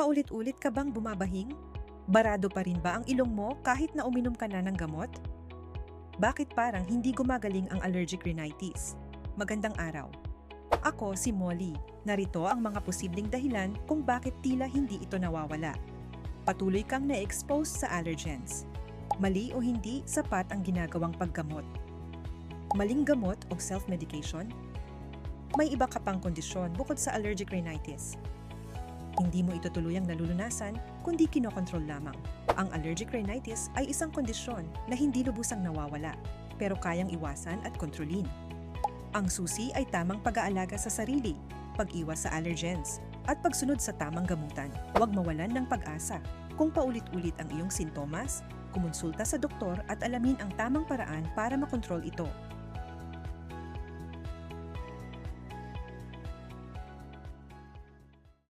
Paulit-ulit ka bang bumabahing? Barado pa rin ba ang ilong mo kahit na uminom ka na ng gamot? Bakit parang hindi gumagaling ang allergic rhinitis? Magandang araw. Ako si Molly. Narito ang mga posibleng dahilan kung bakit tila hindi ito nawawala. Patuloy kang na-expose sa allergens. Mali o hindi sapat ang ginagawang paggamot. Maling gamot o self-medication. May iba ka pang kondisyon bukod sa allergic rhinitis. Hindi mo ito tuluyang nalulunasan, kundi kinokontrol lamang. Ang allergic rhinitis ay isang kondisyon na hindi lubusang nawawala, pero kayang iwasan at kontrolin. Ang susi ay tamang pag-aalaga sa sarili, pag-iwas sa allergens, at pagsunod sa tamang gamutan. Huwag mawalan ng pag-asa. Kung paulit-ulit ang iyong sintomas, kumonsulta sa doktor at alamin ang tamang paraan para makontrol ito.